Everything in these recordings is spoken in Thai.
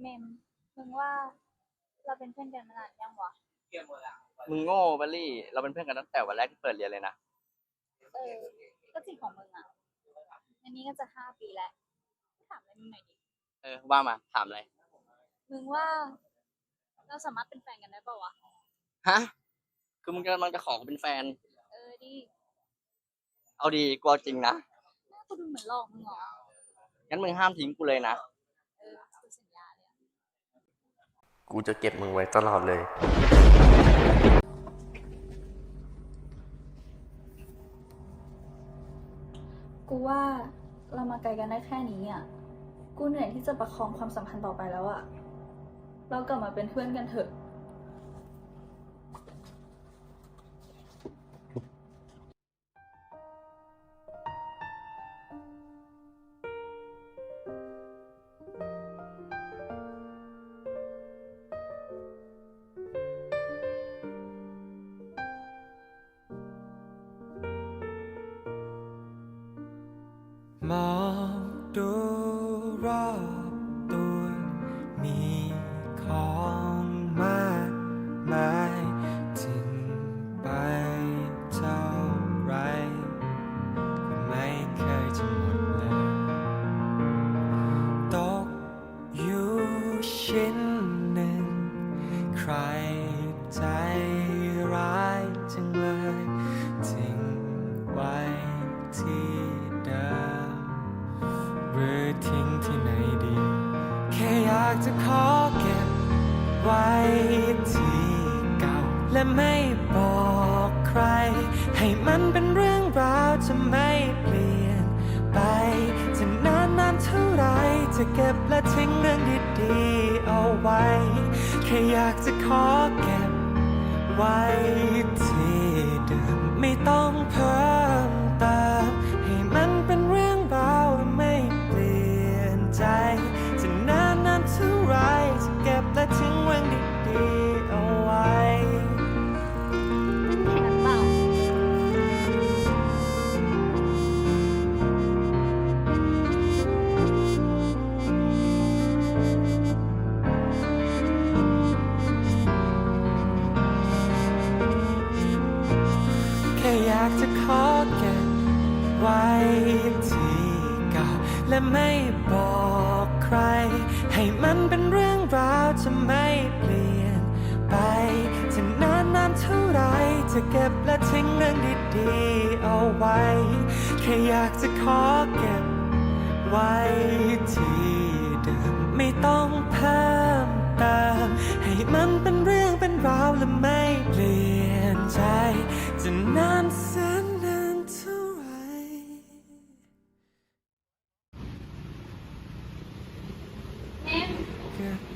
เมม มึงว่าเราเป็นเพื่อนกันมานานยังวะมึงโง่บัลลี่ เราเป็นเพื่อนกันตั้งแต่วันแรกที่เปิดเรียนเลยนะ เออ ก็จริงของมึงอะอันนี้ก็จะห้าปีแล้ว ถามอะไรมึงหน่อยดิ เออ ว่ามา ถามอะไร มึงว่า เราสามารถเป็นแฟนกันได้ปะวะ ฮะ คือมึงกำลังจะขอกูเป็นแฟน เออดิ เอาดีกลัวจริงนะ หน้ากูดูเหมือนหลอกมึงเหรอ งั้นมึงห้ามทิ้งกูเลยนะ เออกูสัญญาเลยอะ กูจะเก็บมึงไว้ตลอดเลย กูว่าเรามาไกลกันได้แค่นี้อะ กูเหนื่อยที่จะประคองความสัมพันธ์ต่อไปแล้วอะ เรากลับมาเป็นเพื่อนกันเถอะ มองดูรอบตัวมีของมากมายถึงไปเท่าไรก็ไม่เคยจะหมดเลยตกอยู่ชิ้นหนึ่งใคร อยากจะขอเก็บไว้ที่เก่า และไม่บอกใคร ให้มันเป็นเรื่องราวจะไม่เปลี่ยนไป จะนานนานเท่าไรจะเก็บและทิ้งเรื่องดีๆเอาไว้ แค่อยากจะขอเก็บไว้ที่เดิมไม่ต้องเพิ่มเติมให้มันเป็นเรื่องราวและไม่เปลี่ยนใจากจะขอเก็บไว้ที่เก่าและไม่บอกใคร ให้มันเป็นเรื่องราวจะไม่เปลี่ยนไปจะนานนานเท่าไรจะเก็บและทิ้งเรื่องดีๆเอาไว้ แค่อยากจะขอเก็บไว้ที่เดิมไม่ต้องเพิ่มเติมให้มันเป็นเรื่องเป็นราวและไม่เปลี่ยน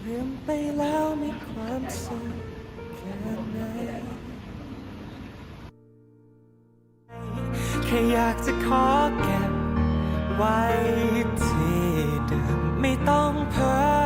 ลืมไปแล้วมีความสุขแค่ไหนแค่อยากจะขอเก็บไว้ที่เดิมไม่ต้องเพิ่